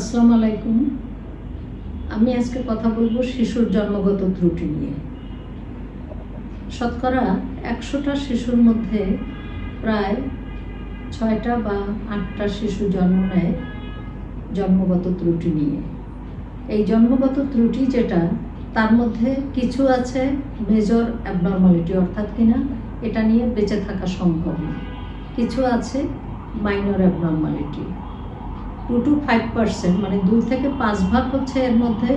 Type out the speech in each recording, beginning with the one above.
আসসালামু আলাইকুম। আমি আজকে কথা বলব শিশুর জন্মগত ত্রুটি নিয়ে। শতকরা একশোটা শিশুর মধ্যে প্রায় ছয়টা বা আটটা শিশু জন্ম নেয় জন্মগত ত্রুটি নিয়ে। এই জন্মগত ত্রুটি যেটা, তার মধ্যে কিছু আছে মেজর অ্যাবনর্মালিটি অর্থাৎ কিনা এটা নিয়ে বেঁচে থাকা সম্ভব না। কিছু আছে minor abnormality two to five percent মানে দুই থেকে পাঁচ ভাগ হচ্ছে এর মধ্যে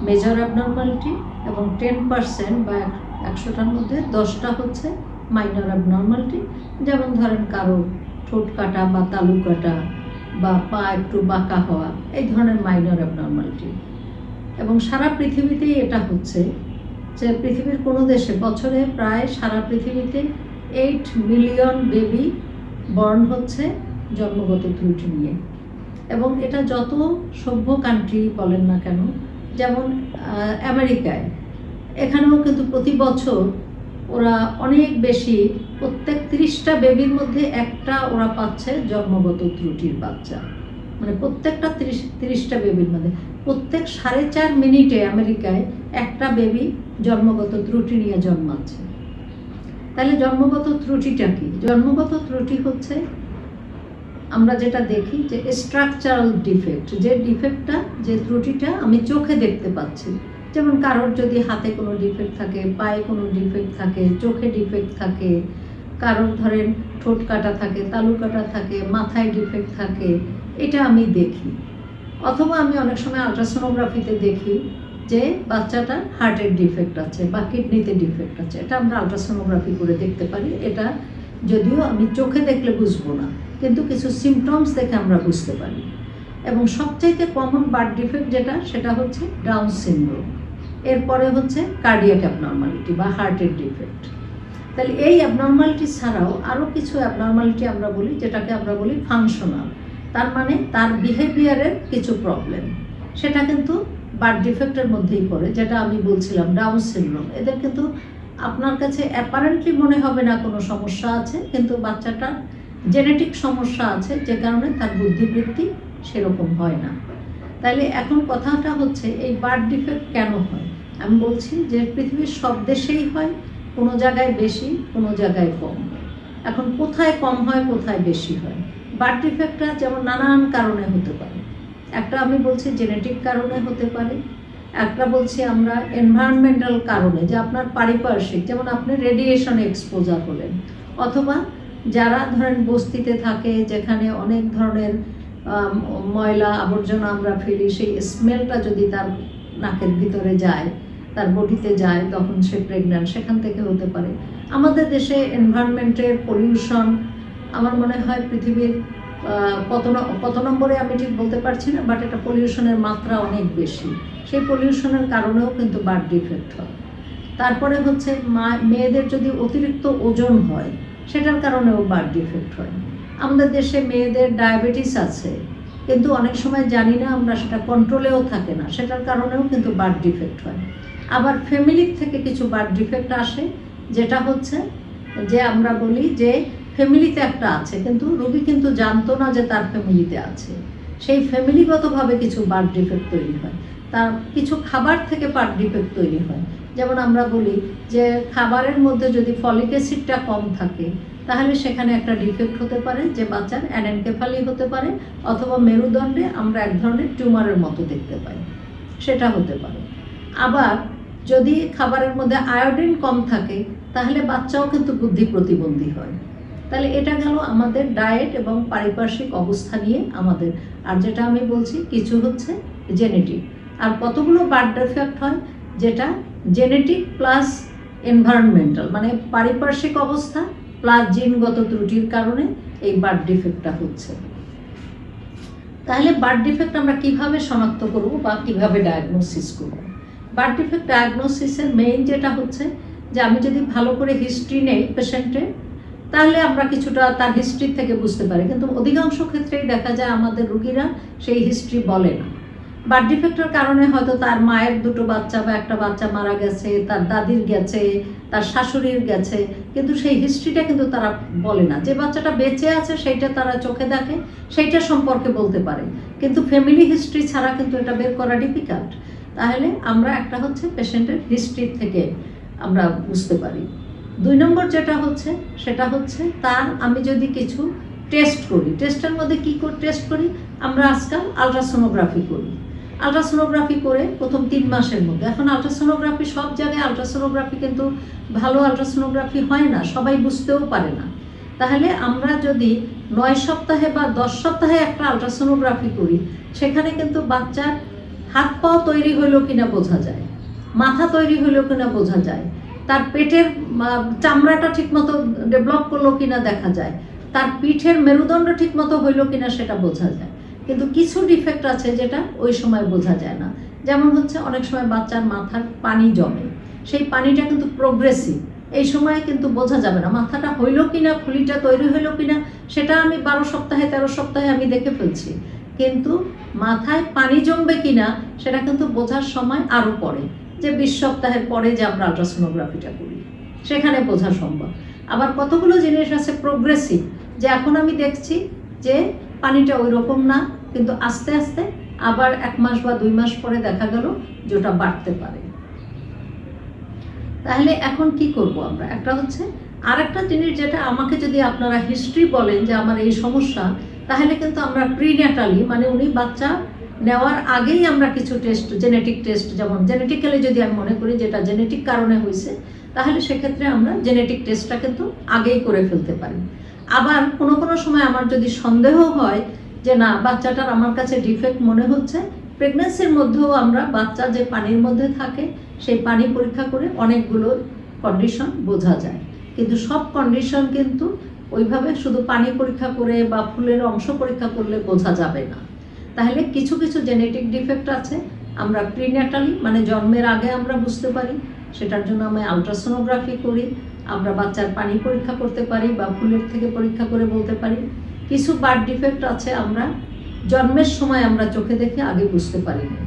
মেজর অ্যাবনর্মালিটি এবং টেন পার্সেন্ট বা এক- একশোটার মধ্যে দশটা হচ্ছে মাইনর অ্যাবনর্মালিটি যেমন ধরেন কারও ঠোঁট কাটা বা তালু কাটা বা পা একটু বাঁকা হওয়া, এই ধরনের মাইনর অ্যাবনর্মালিটি এবং সারা পৃথিবীতেই এটা হচ্ছে যে পৃথিবীর কোনো দেশে বছরে প্রায় সারা পৃথিবীতে এইট মিলিয়ন বেবি বর্ন হচ্ছে জন্মগত ত্রুটি নিয়ে। এবং এটা যত সভ্য কান্ট্রি বলেন না কেন, যেমন আমেরিকায়, এখানেও কিন্তু প্রতি বছর ওরা অনেক বেশি, প্রত্যেক তিরিশটা বেবির মধ্যে একটা ওরা পাচ্ছে জন্মগত ত্রুটির বাচ্চা। মানে প্রত্যেকটা তিরিশ, তিরিশটা বেবির মধ্যে। প্রত্যেক সাড়ে চার মিনিটে আমেরিকায় একটা বেবি জন্মগত ত্রুটি নিয়ে জন্মাচ্ছে। তাহলে জন্মগত ত্রুটিটা কি? জন্মগত ত্রুটি হচ্ছে আমরা যেটা দেখি যে স্ট্রাকচারাল ডিফেক্ট যে ডিফেক্টটা যে ত্রুটিটা আমি চোখে দেখতে পাচ্ছি। যেমন কারোর যদি হাতে কোনো ডিফেক্ট থাকে, পায়ে কোনো ডিফেক্ট থাকে, চোখে ডিফেক্ট থাকে, কারোর ধরেন ঠোঁট কাটা থাকে, তালু কাটা থাকে, মাথায় ডিফেক্ট থাকে, এটা আমি দেখি। অথবা আমি অনেক সময় আলট্রাসোনোগ্রাফিতে দেখি যে বাচ্চাটার হার্টের ডিফেক্ট আছে বা কিডনিতে ডিফেক্ট আছে। এটা আমরা আলট্রাসোনোগ্রাফি করে দেখতে পারি। এটা যদিও আমি চোখে দেখলে বুঝব না। কিন্তু কিছু সিমটমস দেখে আমরা বুঝতে পারি। এবং সবচাইতে কমন বার্থ ডিফেক্ট যেটা, সেটা হচ্ছে ডাউন সিনড্রোম এরপরে হচ্ছে কার্ডিয়াক অ্যাবনর্মালিটি বা হার্টের ডিফেক্ট তাহলে এই অ্যাবনর্মালিটি ছাড়াও আরও কিছু অ্যাবনর্মালিটি আমরা বলি, যেটাকে আমরা বলি ফাংশনাল তার মানে তার বিহেভিয়ারের কিছু প্রবলেম সেটা কিন্তু বার্থ ডিফেক্টের মধ্যেই পড়ে, যেটা আমি বলছিলাম ডাউন সিনড্রোম এদের কিন্তু আপনার কাছে অ্যাপারেন্টলি মনে হবে না কোনো সমস্যা আছে, কিন্তু বাচ্চাটার জেনেটিক সমস্যা আছে, যে কারণে তার বুদ্ধিবৃত্তি সেরকম হয় না। তাহলে এখন কথাটা হচ্ছে, এই বার্থ ডিফেক্ট কেন হয়? আমি বলছি যে পৃথিবীর সব দেশেই হয়, কোনো জায়গায় বেশি, কোনো জায়গায় কম। এখন কোথায় কম হয়, কোথায় বেশি হয়? বার্থ ডিফেক্টটা যেমন নানান কারণে হতে পারে। একটা আমি বলছি জেনেটিক কারণে হতে পারে, একটা বলছি আমরা এনভায়রনমেন্টাল কারণে, যে আপনার পারিপার্শ্বিক, যেমন আপনি রেডিয়েশনে এক্সপোজার হলেন অথবা যারা ধরেন বস্তিতে থাকে, যেখানে অনেক ধরনের ময়লা আবর্জনা আমরা ফেলি, সেই স্মেলটা যদি তার নাকের ভিতরে যায়, তার বডিতে যায়, তখন সে প্রেগন্যান্ট সেখান থেকে হতে পারে। আমাদের দেশে এনভায়রনমেন্টের পলিউশন আমার মনে হয় পৃথিবীর কত কত নম্বরে আমি ঠিক বলতে পারছি না বাট এটা পলিউশনের মাত্রা অনেক বেশি। সেই পলিউশনের কারণেও কিন্তু বার্থ ডিফেক্ট হয়। তারপরে হচ্ছে মা, মেয়েদের যদি অতিরিক্ত ওজন হয় সেটার কারণেও বার্থ ডিফেক্ট হয়। আমাদের দেশে মেয়েদের ডায়াবেটিস আছে, কিন্তু অনেক সময় জানি না আমরা সেটা কন্ট্রোলেও থাকে না, সেটার কারণেও কিন্তু বার্থ ডিফেক্ট হয়। আবার ফ্যামিলির থেকে কিছু বার্থ ডিফেক্ট আসে, যেটা হচ্ছে যে আমরা বলি যে ফ্যামিলিতে একটা আছে, কিন্তু রোগী কিন্তু জানতো না যে তার ফ্যামিলিতে আছে। সেই ফ্যামিলিগতভাবে কিছু বার্থ ডিফেক্ট তৈরি হয়। তার কিছু খাবার থেকে বার্থ ডিফেক্ট তৈরি হয়। যেমন আমরা বলি যে খাবারের মধ্যে যদি ফলিক অ্যাসিডটা কম থাকে, তাহলে সেখানে একটা ডিফেক্ট হতে পারে যে বাচ্চার অ্যানেনকেফালি হতে পারে অথবা মেরুদণ্ডে আমরা এক ধরনের টিউমারের মতো দেখতে পাই, সেটা হতে পারে। আবার যদি খাবারের মধ্যে আয়োডিন কম থাকে, তাহলে বাচ্চাও কিন্তু বুদ্ধি প্রতিবন্ধী হয়। তাহলে এটা গেল আমাদের ডায়েট এবং পারিপার্শ্বিক অবস্থা নিয়ে আমাদের। আর যেটা আমি বলছি, কিছু হচ্ছে জেনেটিক। আর কতগুলো বার্থ ডিফেক্ট হয়, যেটা জেনেটিক প্লাস এনভায়রনমেন্টাল মানে পারিপার্শ্বিক অবস্থা প্লাস জিনগত ত্রুটির কারণে এই বার্থ ডিফেক্টটা হচ্ছে। তাহলে বার্থ ডিফেক্ট আমরা কীভাবে শনাক্ত করব বা কীভাবে ডায়াগনোসিস করব? বার্থ ডিফেক্ট ডায়াগনোসিসের মেইন যেটা হচ্ছে যে আমি যদি ভালো করে হিস্ট্রি নেই পেশেন্টের তাহলে আমরা কিছুটা তার হিস্ট্রি থেকে বুঝতে পারি। কিন্তু অধিকাংশ ক্ষেত্রেই দেখা যায় আমাদের রুগীরা সেই হিস্ট্রি বলে না। বার্থ ডিফেক্টের কারণে হয়তো তার মায়ের দুটো বাচ্চা বা একটা বাচ্চা মারা গেছে, তার দাদির গেছে, তার শাশুড়ির গেছে, কিন্তু সেই হিস্ট্রিটা কিন্তু তারা বলে না। যে বাচ্চাটা বেঁচে আছে সেইটা তারা চোখে দেখে, সেইটা সম্পর্কে বলতে পারে। কিন্তু ফ্যামিলি হিস্ট্রি ছাড়া কিন্তু এটা বের করা ডিফিকাল্ট তাহলে আমরা একটা হচ্ছে পেশেন্টের হিস্ট্রি থেকে আমরা বুঝতে পারি। দুই নম্বর যেটা হচ্ছে, সেটা হচ্ছে তার আমি যদি কিছু টেস্ট করি টেস্টের মধ্যে কী করে টেস্ট করি? আমরা আজকাল আলট্রাসোনোগ্রাফি করি। আলট্রাসোনোগ্রাফি করে প্রথম তিন মাসের মধ্যে। এখন আলট্রাসোনোগ্রাফি সব জায়গায় আলট্রাসোনোগ্রাফি কিন্তু ভালো আলট্রাসোনোগ্রাফি হয় না, সবাই বুঝতেও পারে না। তাহলে আমরা যদি নয় সপ্তাহে বা দশ সপ্তাহে একটা আলট্রাসোনোগ্রাফি করি, সেখানে কিন্তু বাচ্চার হাত পাও তৈরি হইল কিনা বোঝা যায়, মাথা তৈরি হইল কিনা বোঝা যায়, তার পেটের চামড়াটা ঠিকমতো ডেভেলপ করল কিনা দেখা যায়, তার পিঠের মেরুদণ্ড ঠিকমতো হইল কিনা সেটা বোঝা যায়। কিন্তু কিছু ডিফেক্ট আছে যেটা ওই সময় বোঝা যায় না। যেমন হচ্ছে অনেক সময় বাচ্চার মাথার পানি জমে। সেই পানিটা কিন্তু প্রোগ্রেসিভ এই সময় কিন্তু বোঝা যাবে না মাথাটা হইল কিনা, খুলিটা তৈরি হইল কিনা, সেটা আমি বারো সপ্তাহে, তেরো সপ্তাহে আমি দেখে ফেলছি। কিন্তু মাথায় পানি জমবে কিনা, সেটা কিন্তু বোঝার সময় আরও পরে। যে বিশ সপ্তাহের পরে যে আমরা আলট্রাসোনোগ্রাফিটা করি, সেখানে বোঝা সম্ভব। আবার কতগুলো জিনিস আছে প্রোগ্রেসিভ যে এখন আমি দেখছি যে পানিটা ওই রকম না, কিন্তু আস্তে আস্তে আবার এক মাস বা দুই মাস পরে দেখা গেল যে ওটা বাড়তে পারে। তাহলে এখন কি করব আমরা? একটা হচ্ছে আর একটা জিনিস যেটা আমাকে যদি আপনারা হিস্ট্রি বলেন যে আমার এই সমস্যা, তাহলে কিন্তু আমরা প্রিন্যাটালি মানে উনি বাচ্চা নেওয়ার আগেই আমরা কিছু টেস্ট জেনেটিক টেস্ট যেমন জেনেটিক্যালি যদি আমি মনে করি যেটা জেনেটিক কারণে হয়েছে, তাহলে সেক্ষেত্রে আমরা জেনেটিক টেস্টটা কিন্তু আগেই করে ফেলতে পারি। আবার কোনো কোনো সময় আমার যদি সন্দেহ হয় যে না, বাচ্চাটার আমার কাছে ডিফেক্ট মনে হচ্ছে প্রেগনেন্সির মধ্যেও আমরা বাচ্চা যে পানির মধ্যে থাকে, সেই পানি পরীক্ষা করে অনেকগুলো কন্ডিশন বোঝা যায়। কিন্তু সব কন্ডিশন কিন্তু ওইভাবে শুধু পানি পরীক্ষা করে বা ফুলের অংশ পরীক্ষা করলে বোঝা যাবে না। তাহলে কিছু কিছু জেনেটিক ডিফেক্ট আছে, আমরা প্রিন্যাটালি মানে জন্মের আগে আমরা বুঝতে পারি, সেটার জন্য আমি আলট্রাসোনোগ্রাফি করি আমরা বাচ্চার পানি পরীক্ষা করতে পারি বা ফুলের থেকে পরীক্ষা করে বলতে পারি। কিছু বার্থ ডিফেক্ট আছে আমরা, জন্মের সময় আমরা চোখে দেখে আগে বুঝতে পারি না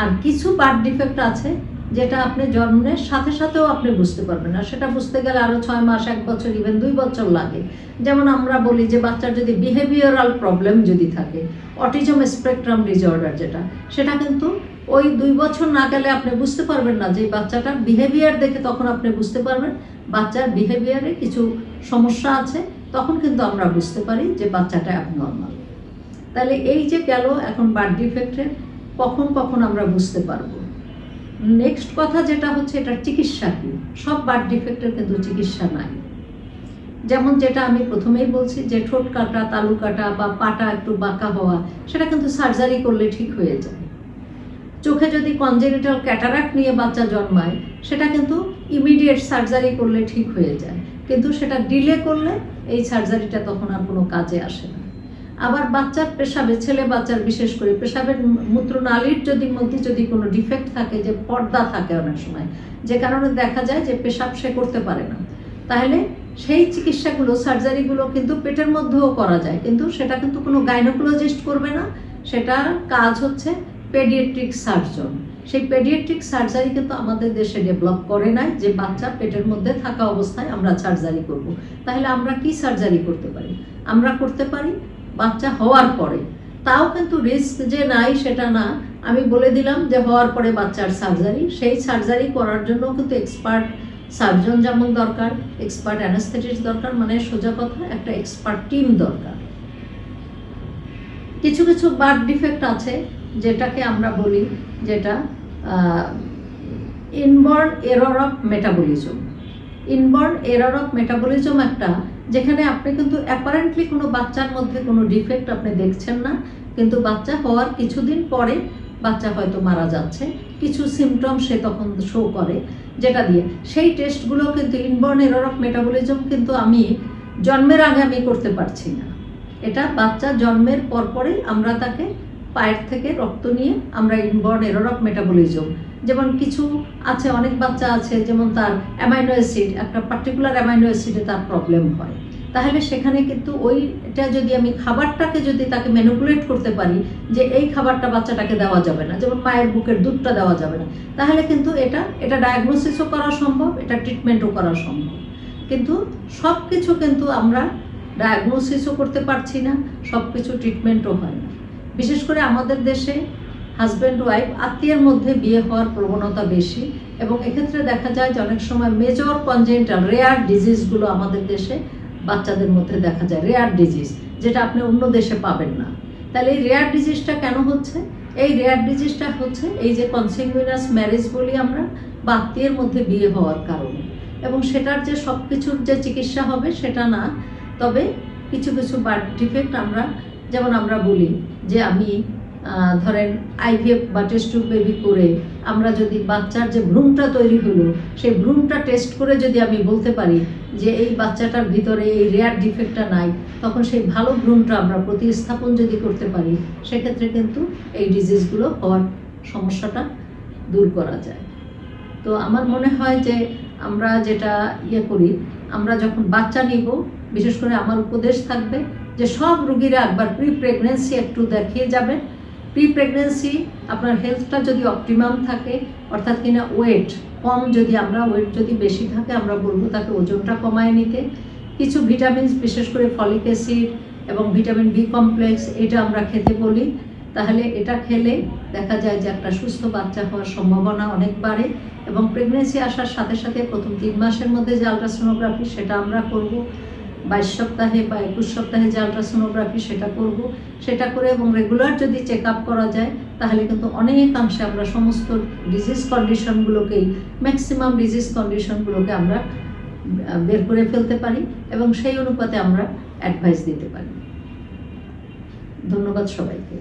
আর কিছু বার্থ ডিফেক্ট আছে যেটা আপনি জন্মের সাথে সাথেও আপনি বুঝতে পারবেন। না সেটা বুঝতে গেলে আরও ছয় মাস, এক বছর ইভেন দুই বছর লাগে। যেমন আমরা বলি যে বাচ্চার যদি বিহেভিয়ারাল প্রবলেম যদি থাকে অটিজম স্পেকট্রাম ডিজঅর্ডার যেটা, সেটা কিন্তু ওই দুই বছর না গেলে আপনি বুঝতে পারবেন না যে বাচ্চাটার বিহেভিয়ার দেখে তখন আপনি বুঝতে পারবেন। বাচ্চার বিহেভিয়ারে কিছু সমস্যা আছে, তখন কিন্তু আমরা বুঝতে পারি যে বাচ্চাটা অ্যাবনর্মাল তাহলে এই যে গেল এখন বার্থ ডিফেক্টের কখন কখন আমরা বুঝতে পারব? নেক্সট কথা যেটা হচ্ছে এটার চিকিৎসা কি? সব বার্থ ডিফেক্টের কিন্তু চিকিৎসা নাই। যেমন যেটা আমি প্রথমেই বলছি যে ঠোঁট কাটা, তালু কাটা বা পাটা একটু বাঁকা হওয়া, সেটা কিন্তু সার্জারি করলে ঠিক হয়ে যায়। চোখে যদি কনজেনিটাল ক্যাটারাক্ট নিয়ে বাচ্চা জন্মায়, সেটা কিন্তু ইমিডিয়েট সার্জারি করলে ঠিক হয়ে যায়। কিন্তু সেটা ডিলে করলে এই সার্জারিটা তখন আর কোনো কাজে আসে না। আবার বাচ্চার পেশাবে, ছেলে বাচ্চার বিশেষ করে পেশাবের মূত্রনালীর যদি মধ্যে যদি কোনো ডিফেক্ট থাকে, যে পর্দা থাকে অনেক সময়, যে কারণে দেখা যায় যে পেশাব সে করতে পারে না। তাহলে সেই চিকিৎসাগুলো সার্জারিগুলো কিন্তু পেটের মধ্যেও করা যায়। কিন্তু সেটা কিন্তু কোনো গাইনোকোলজিস্ট করবে না। সেটার কাজ হচ্ছে পেডিয়াট্রিক সার্জন সেই পেডিয়াট্রিক সার্জারি কিন্তু আমাদের দেশে ডেভেলপ করে নাই যে বাচ্চা পেটের মধ্যে থাকা অবস্থায় আমরা সার্জারি করব। তাহলে আমরা কি সার্জারি করতে পারি? আমরা করতে পারি বাচ্চা হওয়ার পরে। তাও কিন্তু রিস্ক যে নাই সেটা না। আমি বলে দিলাম যে হওয়ার পরে বাচ্চার সার্জারি সেই সার্জারি করার জন্য কিন্তু এক্সপার্ট সার্জন যেমন দরকার এক্সপার্ট অ্যানাস্থেটিস্ট দরকার মানে সোজা কথা একটা এক্সপার্ট টিম দরকার। কিছু কিছু বার্থ ডিফেক্ট আছে। যেটাকে আমরা বলি যেটা inborn error of metabolism inborn error of metabolism একটা, যেখানে আপনি কিন্তু অ্যাপারেন্টলি কোনো বাচ্চার মধ্যে কোনো ডিফেক্ট আপনি দেখছেন না, কিন্তু বাচ্চা হওয়ার কিছুদিন পরে বাচ্চা হয়তো মারা যাচ্ছে, কিছু সিমটম সে তখন শো করে, যেটা দিয়ে। সেই টেস্টগুলো কিন্তু ইনবর্ন এরর অফ মেটাবলিজম কিন্তু আমি জন্মের আগে আমি করতে পারছি না। এটা বাচ্চা জন্মের পরপরই আমরা তাকে পায়ের থেকে রক্ত নিয়ে আমরা ইনবর্ন এরর অফ মেটাবলিজম যেমন কিছু আছে, অনেক বাচ্চা আছে, যেমন তার অ্যামাইনো অ্যাসিড একটা পার্টিকুলার অ্যামাইনো অ্যাসিডে তার প্রবলেম হয়। তাহলে সেখানে কিন্তু ওইটা যদি আমি খাবারটাকে যদি তাকে ম্যানুপুলেট করতে পারি, যে এই খাবারটা বাচ্চাটাকে দেওয়া যাবে না, যেমন মায়ের বুকের দুধটা দেওয়া যাবে না, তাহলে কিন্তু এটা এটা ডায়াগনোসিসও করা সম্ভব, এটা ট্রিটমেন্টও করা সম্ভব। কিন্তু সব কিছু কিন্তু আমরা ডায়াগনোসিসও করতে পারছি না সব কিছু ট্রিটমেন্টও হয় না। বিশেষ করে আমাদের দেশে হাজব্যান্ড ওয়াইফ আত্মীয়ের মধ্যে বিয়ে হওয়ার প্রবণতা বেশি এবং এক্ষেত্রে দেখা যায় যে অনেক সময় মেজর কনজেন্টাল রেয়ার ডিজিজগুলো আমাদের দেশে বাচ্চাদের মধ্যে দেখা যায় রেয়ার ডিজিজ যেটা আপনি অন্য দেশে পাবেন না। তাহলে এই রেয়ার ডিজিজটা কেন হচ্ছে? এই রেয়ার ডিজিজটা হচ্ছে এই যে কনসিকুইনাস ম্যারেজ বলি আমরা, বা আত্মীয়ের মধ্যে বিয়ে হওয়ার কারণে। এবং সেটার যে সব কিছুর যে চিকিৎসা হবে সেটা না, তবে কিছু কিছু ডিফেক্ট আমরা, যেমন আমরা বলি যে আমি ধরেন আইভিএফ বা টেস্ট বেবি করে আমরা যদি বাচ্চার যে ভ্রূণটা তৈরি হলো, সেই ভ্রূণটা টেস্ট করে যদি আমি বলতে পারি যে এই বাচ্চাটার ভিতরে এই রেয়ার ডিফেক্টটা নাই, তখন সেই ভালো ভ্রূণটা আমরা প্রতিস্থাপন যদি করতে পারি, সেক্ষেত্রে কিন্তু এই ডিজিজগুলো হওয়ার সমস্যাটা দূর করা যায়। তো আমার মনে হয় যে আমরা যেটা ইয়ে করি, আমরা যখন বাচ্চা নিব, বিশেষ করে আমার উপদেশ থাকবে যে সব রুগীরা একবার প্রি প্রেগনেন্সি একটু দেখিয়ে যাবেন প্রি প্রেগনেন্সি আপনার হেলথটা যদি অপটিমাম থাকে, অর্থাৎ কিনা ওয়েট কম যদি আমরা ওয়েট যদি বেশি থাকে, আমরা বলব তাকে ওজনটা কমায় নিতে। কিছু ভিটামিনস বিশেষ করে ফলিক অ্যাসিড এবং ভিটামিন বি কমপ্লেক্স এটা আমরা খেতে বলি। তাহলে এটা খেলে দেখা যায় যে একটা সুস্থ বাচ্চা হওয়ার সম্ভাবনা অনেক বাড়ে এবং প্রেগনেন্সি আসার সাথে সাথে প্রথম তিন মাসের মধ্যে যে আলট্রাসোনোগ্রাফি সেটা আমরা করব। বাইশ সপ্তাহে বা একুশ সপ্তাহে যে আলট্রাসোনোগ্রাফি সেটা করব, সেটা করে এবং রেগুলার যদি চেক আপ করা যায়, তাহলে কিন্তু অনেকাংশে আমরা সমস্ত ডিজিজ কন্ডিশনগুলোকেই ম্যাক্সিমাম ডিজিজ কন্ডিশনগুলোকে আমরা বের করে ফেলতে পারি এবং সেই অনুপাতে আমরা অ্যাডভাইস দিতে পারি। ধন্যবাদ সবাইকে।